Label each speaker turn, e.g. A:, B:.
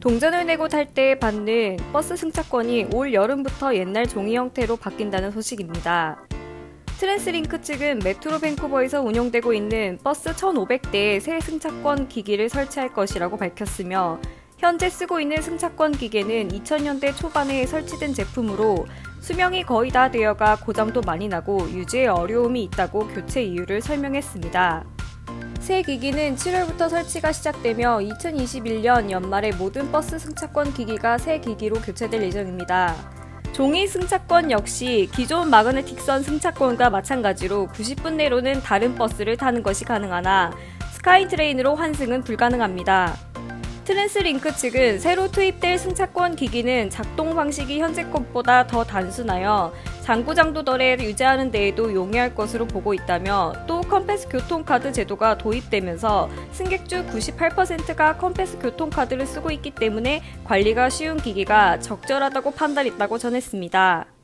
A: 동전을 내고 탈 때 받는 버스 승차권이 올 여름부터 옛날 종이 형태로 바뀐다는 소식입니다. 트랜스링크 측은 메트로 밴쿠버에서 운영되고 있는 버스 1,500대의 새 승차권 기기를 설치할 것이라고 밝혔으며 현재 쓰고 있는 승차권 기계는 2000년대 초반에 설치된 제품으로 수명이 거의 다 되어가 고장도 많이 나고 유지에 어려움이 있다고 교체 이유를 설명했습니다. 새 기기는 7월부터 설치가 시작되며 2021년 연말에 모든 버스 승차권 기기가 새 기기로 교체될 예정입니다. 종이 승차권 역시 기존 마그네틱선 승차권과 마찬가지로 90분 내로는 다른 버스를 타는 것이 가능하나 스카이트레인으로 환승은 불가능합니다. 트랜스링크 측은 새로 투입될 승차권 기기는 작동 방식이 현재 것보다 더 단순하여 장고장도 덜에 유지하는 데에도 용이할 것으로 보고 있다며 또 컴패스 교통카드 제도가 도입되면서 승객 중 98%가 컴패스 교통카드를 쓰고 있기 때문에 관리가 쉬운 기기가 적절하다고 판단했다고 전했습니다.